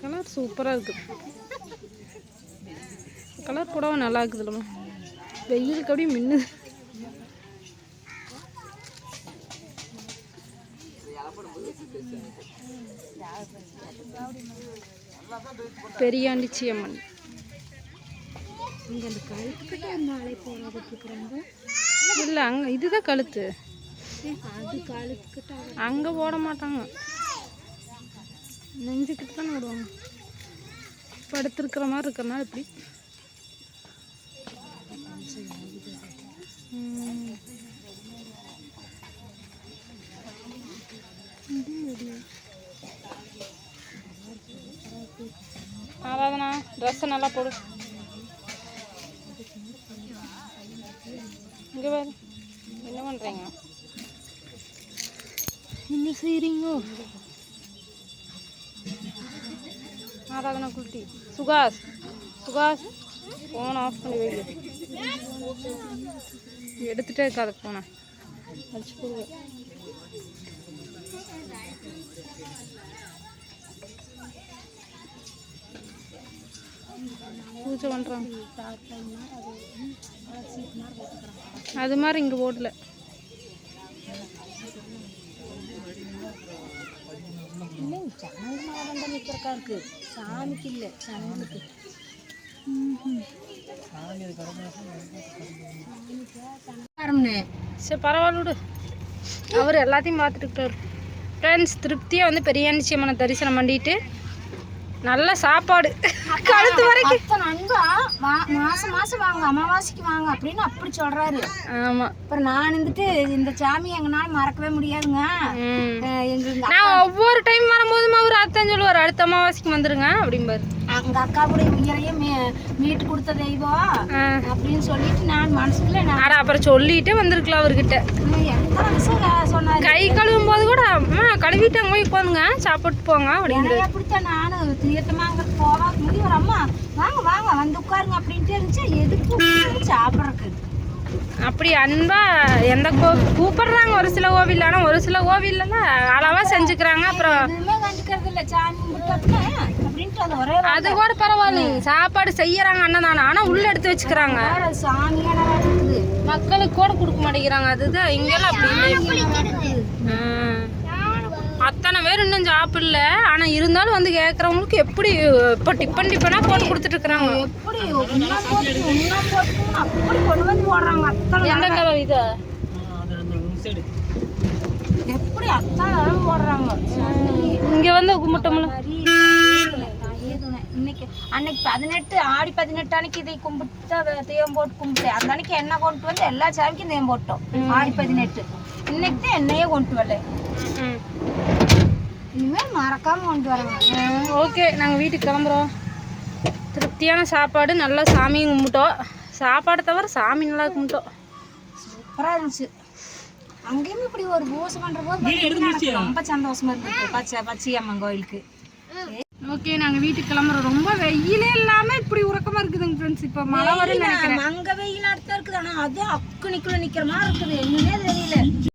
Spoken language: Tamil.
கலர் சூப்பராக இருக்குது கலர் புடவை நல்லா இருக்குதுல்லம்மா வெயிலுக்கு அப்படியே மின்னுது. பெரியாண்டிச்சி அம்மன் இங்கே அந்த கழுத்துக்கிட்ட மாலை போடுறதுக்கு இல்லை அங்கே இதுதான் கழுத்து. அங்கே போட மாட்டாங்க. நெஞ்சுக்கிட்டு தானே விடுவாங்க. படுத்துருக்கிற மாதிரி இருக்கிறனால இப்படி. அதாவதுண்ணா ட்ரெஸ்ஸை நல்லா போடு. இங்கே பாரு என்ன பண்ணுறீங்க என்ன செய்கிறீங்க அதாவதுண்ணா குட்டி சுகாஷ் சுகாஷ் ஃபோன் ஆஃப் பண்ணி வை எடுத்துகிட்டே இருக்காது ஃபோனை அடிச்சு போடுவேன் பூஜை பண்ணுறாங்க அது மாதிரி இங்கே போடல சனங்க மாதம் தான் நிற்கிறக்கா இருக்கு. சாமிக்கு இல்லை சனங்களுக்கு சரி பரவாயில்ல விடு. அவர் எல்லாத்தையும் பார்த்துட்டுக்கிட்டாரு ஃப்ரெண்ட்ஸ் திருப்தியாக வந்து பெரியாண்டிச்சி அம்மனை தரிசனம் பண்ணிட்டு நல்ல சாப்பாடு. கழுத்து வரைக்கும் மா- மாசம் மாசம் வாங்க அமாவாசைக்கு வாங்க அப்படின்னு அப்படி சொல்றாரு. ஆமாம் அப்புறம் நான் வந்துட்டு இந்த சாமி எங்கனால மறக்கவே முடியாதுங்க. நான் ஒவ்வொரு டைம் வரும்போதும் அவர் அத்தான் சொல்லுவார் அடுத்த அமாவாசைக்கு வந்துருங்க அப்படிம்பாரு. எங்க அக்காவுடைய உயிரையே மீட்டு கொடுத்த தெய்வம். அப்படின்னு சொல்லிட்டு நான் மனசுக்குள்ள நான் அப்புறம் சொல்லிட்டே வந்திருக்கலாம் அவர்கிட்ட. எத்தனை சொன்னாரு? கை கூட அம்மா கழுவிட்டு அங்கே போய் உட்காந்துங்க. சாப்பிட்டு போங்க அப்படின்னு. அப்படித்தான் நானும் தீர்த்தமாங்க போவா முடி ஒரு அம்மா வாங்க வாங்க வந்து உட்காருங்க அப்படின்ட்டு இருந்துச்சு. எதுக்கு சாப்பிட்றதுக்கு? அப்படி அன்பா எந்த கோ கூப்பிடுறாங்க. ஒரு சில கோவில் ஆனால் ஒரு சில கோவில்ல அளவா செஞ்சுக்கிறாங்க. அப்புறம் அது கூட பரவாயில்லைங்க சாப்பாடு செய்யறாங்க அன்னதானம் ஆனா உள்ள எடுத்து வச்சுக்கிறாங்க. மக்களுக்கு கூட கொடுக்க மாட்டேங்கிறாங்க. அதுதான் இங்கெல்லாம் அப்படி. அத்தனை பேர் இன்னும் சாப்பிடல ஆனா இருந்தாலும் வந்து கேட்கறவங்களுக்கு எப்படி இப்போ டிப்பன் டிப்பனா போட்டு கொடுத்துட்டு இருக்கிறாங்க எப்படி அப்படி கொண்டு வந்து போடுறாங்க. அத்தனை எந்த கலர் இது? எப்படி அத்தனை போடுறாங்க. இங்க வந்து கும்பிட்டோம்ல. இன்னைக்கு அன்னைக்கு பதினெட்டு ஆடி பதினெட்டு அன்னைக்கு இதை கும்பிட்டு அதை தெய்வம் போட்டு கும்பிட்டேன். அந்த அன்னைக்கு எண்ணெய் கொண்டு வந்து எல்லா சாமிக்கும் தெய்வம் போட்டோம். ஆடி பதினெட்டு. இன்னைக்கு தான் எண்ணெயே கொண்டு வரல. இனிமேல் மறக்காம கொண்டு வரணும். ஓகே நாங்கள் வீட்டுக்கு கிளம்புறோம். திருப்தியான சாப்பாடு நல்லா சாமியும் கும்பிட்டோம். சாப்பாடு தவிர சாமி நல்லா கும்பிட்டோம். சூப்பரா இருந்துச்சு. அங்கேயுமே இப்படி ஒரு பூசை பண்ற போது ரொம்ப சந்தோஷமா இருந்துச்சு பச்சை பச்சையம்மன் கோயிலுக்கு. ஓகே நாங்கள் வீட்டுக்கு கிளம்புறோம். ரொம்ப வெயிலே இல்லாமல் இப்படி உறக்கமாக இருக்குதுங்க ஃப்ரெண்ட்ஸ் இப்போ மழை வரும்னு நினைக்கிறேன். அங்க வெயில் அடுத்தா இருக்குது. ஆனா அது அக்குனிக்குள்ள நிக்கிற மாதிரி இருக்குது. என்னன்னே தெரியல.